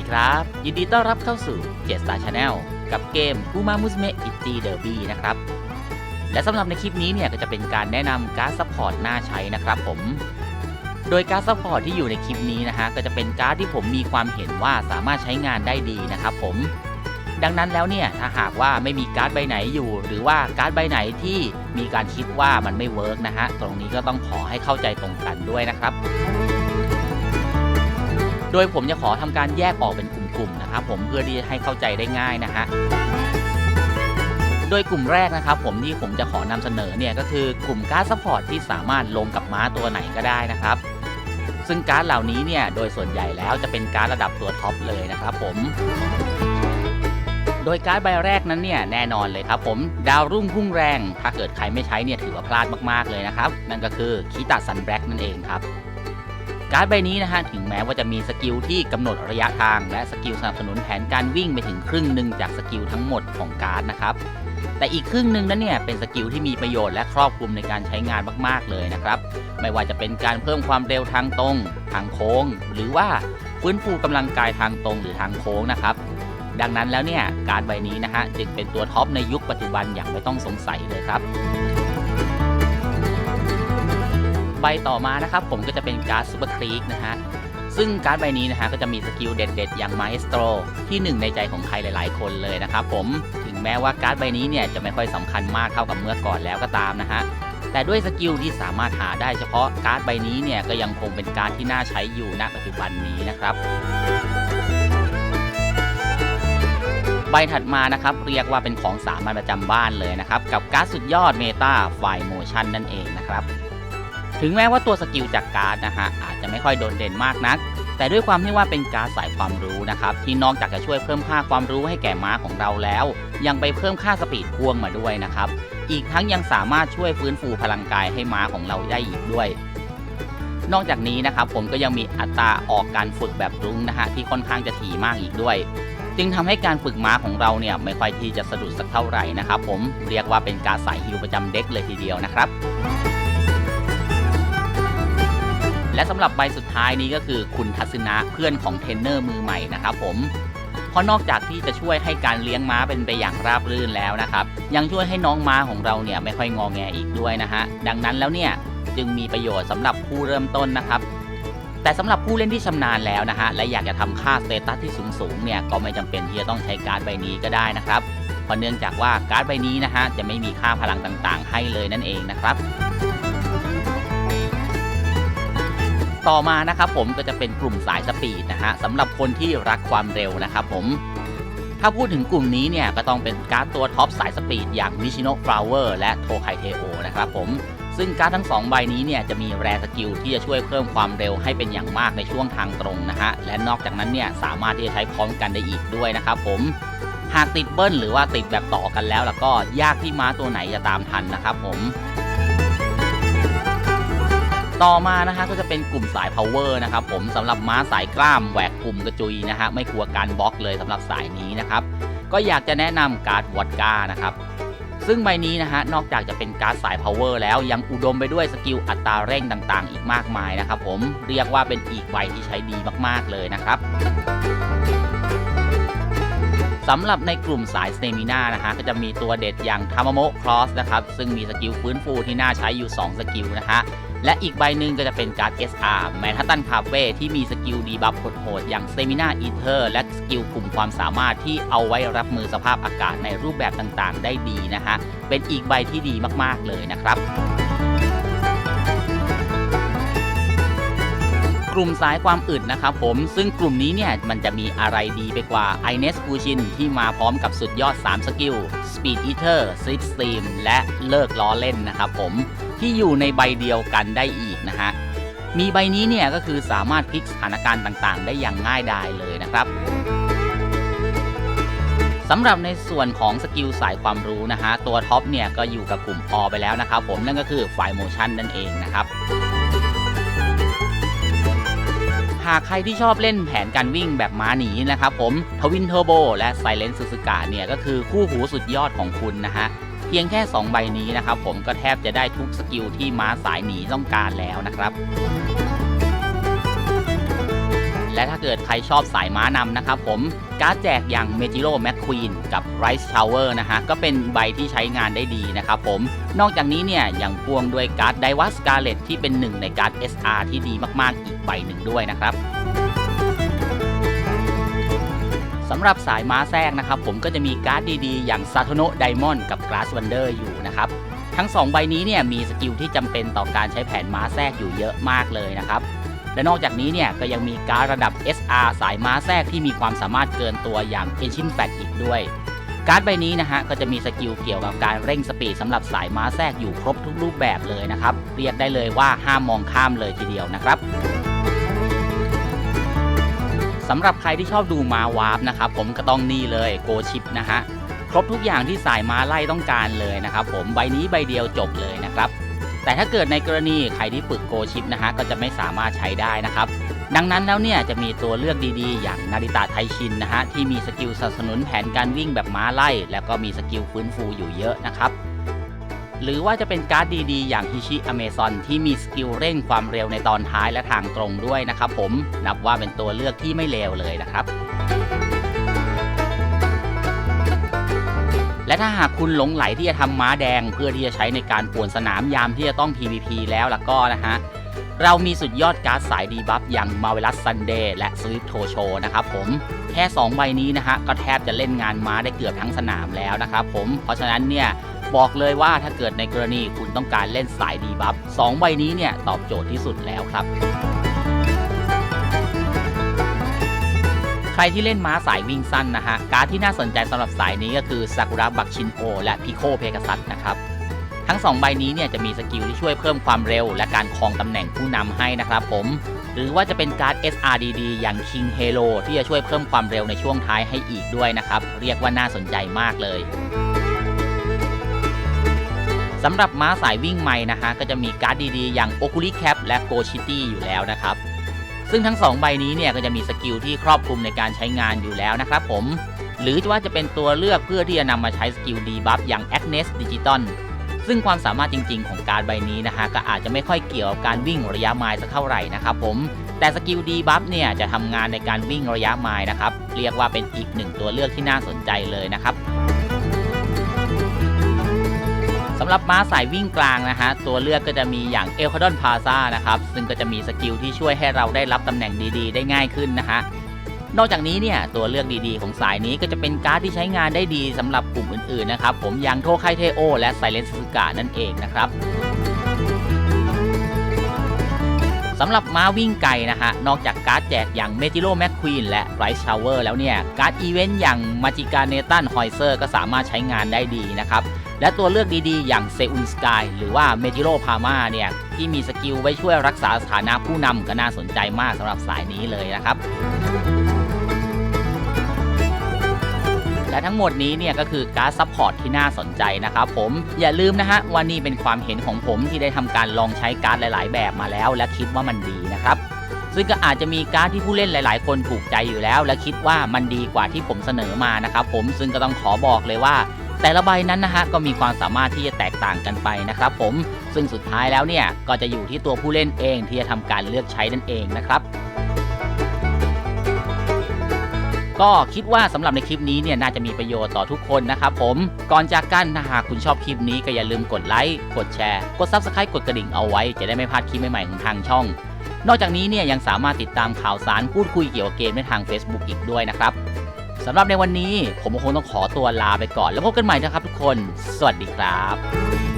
ดีครับ ยินดีต้อนรับเข้าสู่เจสตาชาแนลกับเกม u m a m u s m e i t i Derby นะครับ และสำหรับในคลิปนี้เนี่ยก็จะเป็นการแนะนำการ์ดซัพพอร์ตหน่าใช้นะครับผม โดยการ์ดซัพพอร์ตที่อยู่ในคลิปนี้นะฮะก็จะเป็นการ์ดที่ผมมีความเห็นว่าสามารถใช้งานได้ดีนะครับผม ดังนั้นแล้วเนี่ยถ้าหากว่าไม่มีการ์ดใบไหนอยู่ หรือว่าการ์ดใบไหนที่มีการคิดว่ามันไม่เวิร์กนะฮะตรงนี้ก็ต้องขอให้เข้าใจตรงกันด้วยนะครับ โดยผมจะขอทำการแยกออกเป็นกลุ่มๆนะครับผมเพื่อที่จะให้เข้าใจได้ง่ายนะฮะโดยกลุ่มแรกนะครับผมที่ผมจะขอนำเสนอเนี่ยก็คือกลุ่มการ์ดซัพพอร์ตที่สามารถลงกับม้าตัวไหนก็ได้นะครับ ซึ่งการ์ดเหล่านี้เนี่ยโดยส่วนใหญ่แล้วจะเป็นการ์ดระดับตัวท็อปเลยนะครับผมโดยการ์ดใบแรกนั้นเนี่ยแน่นอนเลยครับผมดาวรุ่งพุ่งแรง ถ้าเกิดใครไม่ใช้เนี่ยถือว่าพลาดมากๆเลยนะครับ นั่นก็คือคีตาซันแบล็กนั่นเองครับ การ์ดใบนี้นะฮะถึงแม้ว่าจะมีสกิลที่กำหนดระยะทาง และสกิลสนับสนุนแผนการวิ่งไปถึงครึ่งหนึ่งจากสกิลทั้งหมดของการ์ดนะครับแต่อีกครึ่งหนึ่งนั้นเนี่ยเป็นสกิลที่มีประโยชน์และครอบคลุมในการใช้งานมากๆเลยนะครับ ไม่ว่าจะเป็นการเพิ่มความเร็วทางตรง ทางโค้ง หรือว่าฟื้นฟูกำลังกายทางตรงหรือทางโค้งนะครับ ดังนั้นแล้วเนี่ยการดใบนี้นะฮะจึงเป็นตัวท็อปในยุคปัจจุบันอย่างไม่ต้องสงสัยเลยครับ ใบต่อมานะครับผมก็จะเป็นการ์ดซูเปอร์ครีกนะฮะซึ่งการ์ดใบนี้นะฮะก็จะมีสกิลเด็ดๆ อย่างมา e สโตรที่หนึ่งในใจของใครหลาย ๆ คนเลยนะครับผมถึงแม้ว่าการ์ดใบนี้เนี่ยจะไม่ค่อยสำคัญมากเท่ากับเมื่อก่อนแล้วก็ตามนะฮะแต่ด้วยสกิลที่สามารถหาได้เฉพาะการ์ดใบนี้เนี่ยก็ยังคงเป็นการ์ดที่น่าใช้อยู่ณปัจจุบันนี้นะครับ ใบถัดมานะครับเรียกว่าเป็นของสามัญประจำบ้านเลยนะครับ กับการ์ดสุดยอดเมตาไฟโมชันนั่นเองนะครับ ถึงแม้ว่าตัวสกิลจากการ์ดนะฮะอาจจะไม่ค่อยโดดเด่นมากนัก แต่ด้วยความที่ว่าเป็นการ์ดสายความรู้นะครับที่นอกจากจะช่วยเพิ่มค่าความรู้ให้แก่ม้าของเราแล้ว ยังไปเพิ่มค่าสปีดพ่วงมาด้วยนะครับอีกทั้งยังสามารถช่วยฟื้นฟูพลังกายให้ม้าของเราได้อีกด้วย นอกจากนี้นะครับผมก็ยังมีอัตราออกการฝึกแบบรุ้งนะฮะที่ค่อนข้างจะถี่มากอีกด้วย จึงทำให้การฝึกม้าของเราเนี่ยไม่ค่อยที่จะสะดุดสักเท่าไหร่นะครับผมเรียกว่าเป็นการสายฮิวประจำเด็กเลยทีเดียวนะครับ และสำหรับใบสุดท้ายนี้ก็คือคุณทัศนะเพื่อนของเทรนเนอร์มือใหม่นะครับผมเพราะนอกจากที่จะช่วยให้การเลี้ยงม้าเป็นไปอย่างราบรื่นแล้วนะครับ ยังช่วยให้น้องม้าของเราเนี่ยไม่ค่อยงอแงอีกด้วยนะฮะดังนั้นแล้วเนี่ยจึงมีประโยชน์สำหรับผู้เริ่มต้นนะครับ แต่สำหรับผู้เล่นที่ชำนาญแล้วนะฮะและอยากจะทำค่าสเตตัสที่สูงๆเนี่ยก็ไม่จำเป็นที่จะต้องใช้การ์ดใบนี้ก็ได้นะครับเพราะเนื่องจากว่าการ์ดใบนี้นะฮะจะไม่มีค่าพลังต่างๆ ให้เลยนั่นเองนะครับ ต่อมานะครับผมก็จะเป็นกลุ่มสายสปีดนะฮะสำหรับคนที่รักความเร็วนะครับผมถ้าพูดถึงกลุ่มนี้เนี่ยก็ต้องเป็นการ์ดตัวท็อปสายสปีดอย่างนิชิโนฟลาวเวอร์และโทไคเทโอนะครับผมซึ่งการ์ดทั้ง 2 ใบนี้เนี่ยจะมีแรสกิลที่จะช่วยเพิ่มความเร็วให้เป็นอย่างมากในช่วงทางตรงนะฮะและนอกจากนั้นเนี่ยสามารถที่จะใช้พร้อมกันได้อีกด้วยนะครับผมหากติดเบิ้ลหรือว่าติดแบบต่อกันแล้วแล้วก็ยากที่ม้าตัวไหนจะตามทันนะครับผม ต่อมานะฮะก็จะเป็นกลุ่มสาย power นะครับผมสำหรับม้าสายกล้ามแหวกกลุ่มกระจุยนะฮะไม่กลัวการบล็อกเลยสำหรับสายนี้นะครับก็อยากจะแนะนำการ์ดวอดก้านะครับซึ่งใบนี้นะฮะนอกจากจะเป็นการ์ดสาย power แล้วยังอุดมไปด้วยสกิลอัตราเร่งต่างๆ อีกมากมายนะครับผมเรียกว่าเป็นอีกใบที่ใช้ดีมากๆเลยนะครับสำหรับในกลุ่มสายสเตมินานะฮะก็จะมีตัวเด็ดอย่างทามโมครอสนะครับซึ่งมีสกิลฟื้นฟูที่น่าใช้อยู่ 2 สกิลนะฮะ และอีกใบหนึ่งก็จะเป็นการ์ด SR แมนฮัตตันคาเฟ่ที่มีสกิลดีบัฟโหดๆอย่างเตมินาอีเทอร์และสกิลกลุ่มความสามารถที่เอาไว้รับมือสภาพอากาศในรูปแบบต่างๆ ได้ดีนะฮะ เป็นอีกใบที่ดีมากๆเลยนะครับกลุ่มสายความอึดนะครับผมซึ่งกลุ่มนี้เนี่ยมันจะมีอะไรดีไปกว่า i n e s f u s h i n ที่มาพร้อมกับสุดยอด 3 สกิล Speed Eater Slip Stream และเลิกล้อเล่นนะครับผม ที่อยู่ในใบเดียวกันได้อีกนะฮะ มีใบนี้เนี่ยก็คือสามารถพลิกสถานการณ์ต่างๆ ได้อย่างง่ายดายเลยนะครับสำหรับในส่วนของสกิลสายความรู้นะฮะ ตัวท็อปเนี่ยก็อยู่กับกลุ่มอไปแล้วนะครับผมนั่นก็คือไฟโมชันนั่นเองนะครับหากใครที่ชอบเล่นแผนการวิ่งแบบม้าหนีนะครับผมทวินเทอร์โบและไซเลนซูซูกะเนี่ยก็คือคู่หูสุดยอดของคุณนะฮะ เพียงแค่ 2 ใบนี้นะครับ ผมก็แทบจะได้ทุกสกิลที่ม้าสายหนีต้องการแล้วนะครับและถ้าเกิดใครชอบสายม้านำนะครับผมการ์ดแจกอย่างเมจิโร่แมคควีนกับไรซ์ชาวเวอร์นะฮะก็เป็นใบที่ใช้งานได้ดีนะครับผมนอกจากนี้เนี่ยยังพ่วงด้วยการ์ดไดวัสกาเลตที่เป็นหนึ่งในการ์ด SR ที่ดีมากๆอีกใบหนึ่งด้วยนะครับ สำหรับสายม้าแทรกนะครับ ผมก็จะมีการ์ดดีๆ อย่างซาโทโนไดมอนด์กับก a าสวันเดอร์อยู่นะครับ ทั้ง 2 ใบนี้เนี่ยมีสกิลที่จำเป็นต่อการใช้แผนม้าแทรกอยู่เยอะมากเลยนะครับ และนอกจากนี้เนี่ยก็ยังมีการ์ดระดับ SR สายม้าแทรกที่มีความสามารถเกินตัวอย่าง e n s h i n 8อีกด้วย การ์ดใบนี้นะฮะก็จะมีสกิลเกี่ยวกับการเร่งสปีดสำหรับสายม้าแทรกอยู่ครบทุกรูปแบบเลยนะครับเรียกได้เลยว่าห้ามมองข้ามเลยทีเดียวนะครับ สำหรับใครที่ชอบดูมาวาร์ปนะครับผมก็ต้องนี่เลยโกชิปนะฮะครบทุกอย่างที่สายมาไล่ต้องการเลยนะครับผมใบนี้ใบเดียวจบเลยนะครับแต่ถ้าเกิดในกรณีใครที่ฝึกโกชิปนะฮะก็จะไม่สามารถใช้ได้นะครับดังนั้นแล้วเนี่ยจะมีตัวเลือกดีๆ อย่างนาริตะไทชินนะฮะที่มีสกิลสนับสนุนแผนการวิ่งแบบม้าไล่ แล้วก็มีสกิลฟื้นฟูอยู่เยอะนะครับ หรือว่าจะเป็นการ์ดดีๆ อย่างฮิชิอเมซอนที่มีสกิลเร่งความเร็วในตอนท้ายและทางตรงด้วยนะครับผมนับว่าเป็นตัวเลือกที่ไม่เลวเลยนะครับและถ้าหากคุณหลงไหลที่จะทำม้าแดง เพื่อที่จะใช้ในการป่วนสนามยามที่จะต้อง PVP แล้วล่ะก็นะฮะ เรามีสุดยอดการ์ดสายดีบัฟอย่างมาเวลัสซันเดย์และสวิฟโทโชนะครับผมแค่ 2 ใบนี้นะฮะ ก็แทบจะเล่นงานม้าได้เกือบทั้งสนามแล้วนะครับผม เพราะฉะนั้นเนี่ย บอกเลยว่าถ้าเกิดในกรณีคุณต้องการเล่นสายดีบัฟ2ใบนี้เนี่ยตอบโจทย์ที่สุดแล้วครับ ใครที่เล่นม้าสายวิ่งสั้นนะฮะ การ์ดที่น่าสนใจสำหรับสายนี้ก็คือซากุระบักชินโอและพิโคเพกาซัสนะครับทั้ง 2 ใบนี้เนี่ยจะมีสกิลที่ช่วยเพิ่มความเร็ว และการครองตำแหน่งผู้นำให้นะครับผม หรือว่าจะเป็นการ์ด SRDD อย่าง King Halo ที่จะช่วยเพิ่มความเร็วในช่วงท้ายให้อีกด้วยนะครับ เรียกว่าน่าสนใจมากเลย สำหรับม้าสายวิ่งใหม่นะฮะก็จะมีการ์ดดีๆ อย่าง o c u l i Cap และ Go City อยู่แล้วนะครับ ซึ่งทั้ง 2 ใบนี้เนี่ยก็จะมีสกิลที่ครอบคลุมในการใช้งานอยู่แล้วนะครับผม หรือว่าจะเป็นตัวเลือกเพื่อที่จะนำมาใช้สกิลดีบัฟอย่าง Agnes Digital ซึ่งความสามารถจริง ๆ ของการดใบนี้นะฮะก็อาจจะไม่ค่อยเกี่ยวกับการวิ่งระยะไมล์สักเท่าไหร่นะครับผมแต่สกิลดีบัฟเนี่ยจะทำงานในการวิ่งระยะไมล์นะครับเรียกว่าเป็นอีกหนึ่งตัวเลือกที่น่าสนใจเลยนะครับ สำหรับม้าสายวิ่งกลางนะฮะตัวเลือกก็จะมีอย่างเอลคาดอนพาซานะครับซึ่งก็จะมีสกิลที่ช่วยให้เราได้รับตำแหน่งดีๆ ได้ง่ายขึ้นนะฮะนอกจากนี้เนี่ยตัวเลือกดีๆ ของสายนี้ก็จะเป็นการ์ดที่ใช้งานได้ดีสำหรับกลุ่มอื่นๆนะครับผมอย่างโทไคเทโอ และไซเลนซึกะนั่นเองนะครับ สำหรับม้าวิ่งไกลนะฮะ นอกจากการ์ดแจกอย่างเมจิโร่แมคควีนและไรซ์ชาวเวอร์แล้วเนี่ย การ์ดอีเวนต์อย่างมาจิกาเนตันฮอยเซอร์ก็สามารถใช้งานได้ดีนะครับ และตัวเลือกดีๆ อย่างเซอุนสกายหรือว่าเมจิโร่พาม่าเนี่ย ที่มีสกิลไว้ช่วยรักษาสถานะผู้นำก็น่าสนใจมากสำหรับสายนี้เลยนะครับ และทั้งหมดนี้เนี่ยก็คือการ์ดซัพพอร์ตที่น่าสนใจนะครับผมอย่าลืมนะฮะว่านี่เป็นความเห็นของผมที่ได้ทำการลองใช้การ์ดหลาย ๆ แบบมาแล้ว และคิดว่ามันดีนะครับซึ่งก็อาจจะมีการ์ดที่ผู้เล่นหลาย ๆ คนถูกใจอยู่แล้ว และคิดว่ามันดีกว่าที่ผมเสนอมานะครับผมซึ่งก็ต้องขอบอกเลยว่า แต่ละใบนั้นนะฮะก็มีความสามารถที่จะแตกต่างกันไปนะครับผมซึ่งสุดท้ายแล้วเนี่ยก็จะอยู่ที่ตัวผู้เล่นเองที่จะทำการเลือกใช้นั่นเองนะครับ ก็คิดว่าสำหรับในคลิปนี้เนี่ยน่าจะมีประโยชน์ต่อทุกคนนะครับผมก่อนจากกันถ้าหากคุณชอบคลิปนี้ก็อย่าลืมกดไลค์กดแชร์กด Subscribe กดกระดิ่งเอาไว้จะได้ไม่พลาดคลิปใหม่ๆของทางช่อง นอกจากนี้เนี่ยยังสามารถติดตามข่าวสารพูดคุยเกี่ยวกับเกมได้ทาง Facebook อีกด้วยนะครับสำหรับในวันนี้ผมคงต้องขอตัวลาไปก่อน แล้วพบกันใหม่นะครับทุกคน สวัสดีครับ